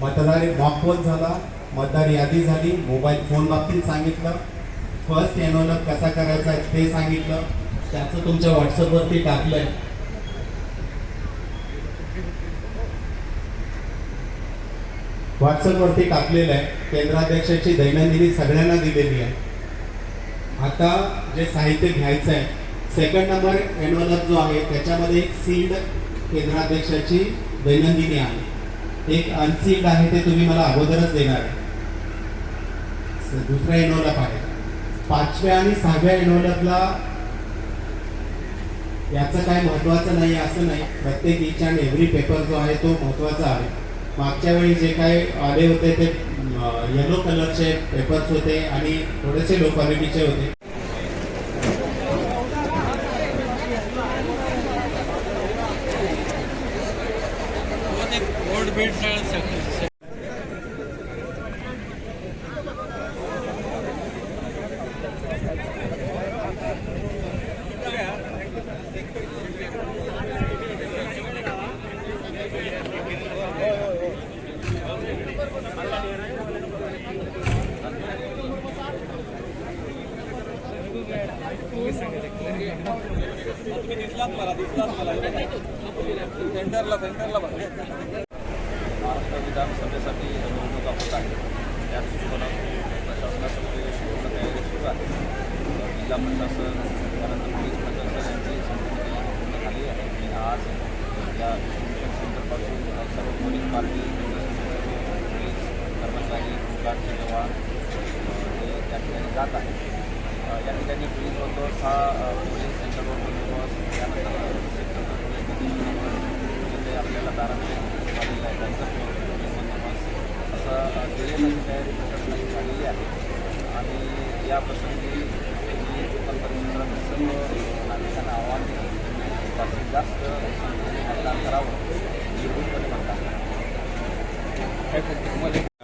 मतदार मॉकपोल झाला. मतदार यादी झाली. मोबाईल फोन बाबतीत सांगितलं. फर्स्ट एनवलप कसा करायचा आहे ते सांगितलं. त्याचं तुमच्या व्हॉट्सअपवरती टाकलं आहे व्हॉट्सअपवरती टाकलेलं आहे. केंद्राध्यक्षाची दैनंदिनी सगळ्यांना दिलेली आहे. आता जे साहित्य घ्यायचं आहे सेकंड नंबर एनवलप जो आहे त्याच्यामध्ये एक सील्ड केंद्राध्यक्षाची दैनंदिनी आहे. एक अनसील्ड आहे ते तुम्ही मला अगोदरच देणार आहे. स- दुसरा आहे पाचव्या आणि सहाव्या इनोलपला याचं काय महत्वाचं नाही असं नाही. प्रत्येक इच अँड एव्हरी पेपर जो आहे तो महत्त्वाचा आहे. मागच्या वेळी जे काय आले होते ते येलो कलरचे पेपर्स होते आणि थोडेसे लो क्वालिटीचे होते. बोर्ड बीड सगळं. तुम्ही दिसलात मला दिसलात मला. सेंटरला सेंटरला बघा महाराष्ट्र विधानसभेसाठी निवडणुका होत आहेत त्या दृष्टिकोनातून प्रशासनासमोर पूर्ण तयारी सुरू आहे. जिल्हा प्रशासन त्यानंतर पोलीस प्रशासन यांची संपूर्ण पूर्ण झाली आहे. आणि आज या संदर्भातून सर्व पोलीस पार्टी पोलीस कर्मचारी गार्डचे जवान हे त्या ठिकाणी जात आहेत. या ठिकाणी पोलीस बंदोबस्त हा पोलीस सेंटरवर बंदोबस्त त्यानंतर सेक्टर पोलीस बंदोबस्त जिथे आपल्याला दारामध्ये आलेलं आहे त्यांचा पोलीस बंदोबस्त असं दिलेली तयारी प्रशासनाची झालेली आहे आणि या प्रसंगी मी लोकल सर्व नागरिकांना आवाहन केलं जास्तीत जास्त मतदान करावं निर्भीडपणे मतदान करावं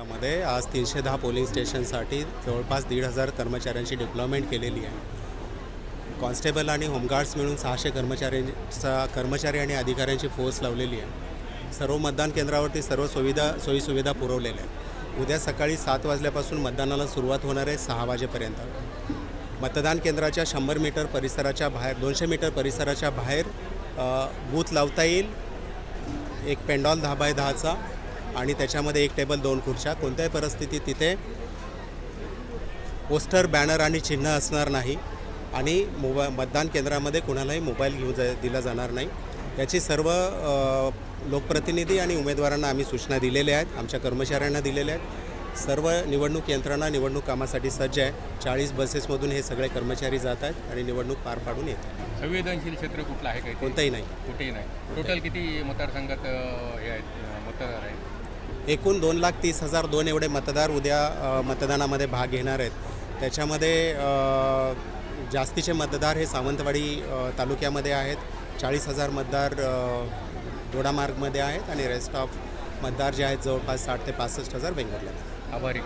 मध्ये आज तीनशे दहा पोलिंग स्टेशनसाठी जवळपास दीड हजार कर्मचाऱ्यांची डिप्लॉयमेंट केलेली आहे. कॉन्स्टेबल आणि होमगार्ड्स मिळून सहाशे कर्मचाऱ्यांचा कर्मचारी आणि अधिकाऱ्यांची फोर्स लावलेली आहे. सर्व मतदान केंद्रावरती सर्व सुविधा सोयीसुविधा पुरवलेल्या आहेत. उद्या सकाळी सात वाजल्यापासून मतदानाला सुरुवात होणार आहे सहा वाजेपर्यंत. मतदान केंद्राच्या शंभर मीटर परिसराच्या बाहेर दोनशे मीटर परिसराच्या बाहेर बूथ लावता येईल. एक पेंडॉल दहा बाय दहाचा आणि त्याच्यामध्ये एक टेबल दोन खुर्च्या. कोणत्याही परिस्थितीत तिथे पोस्टर बॅनर आणि चिन्ह असणार नाही आणि मोबा मतदान केंद्रामध्ये कोणालाही मोबाईल घेऊन जा दिला जाणार नाही. याची सर्व लोकप्रतिनिधी आणि उमेदवारांना आम्ही सूचना दिलेल्या आहेत आमच्या कर्मचाऱ्यांना दिलेल्या आहेत. सर्व निवडणूक यंत्रणा निवडणूक कामासाठी सज्ज आहे चाळीस बसेसमधून हे सगळे कर्मचारी जात आहेत आणि निवडणूक पार पाडून येत संवेदनशील क्षेत्र कुठलं आहे काही? कोणतंही नाही. कुठेही नाही. टोटल किती मतदारसंघात हे आहेत मतदार आहेत? एकूण दोन लाख तीस हजार दोन एवढे मतदार उद्या मतदानामध्ये भाग घेणार आहेत. त्याच्यामध्ये जास्तीचे मतदार हे सावंतवाडी तालुक्यामध्ये आहेत. चाळीस हजार मतदार अ, दोडामार्गमध्ये आहेत आणि रेस्ट ऑफ मतदार जे आहेत जवळपास साठ ते पासष्ट हजार बेंगलोरला आहेत. आभारी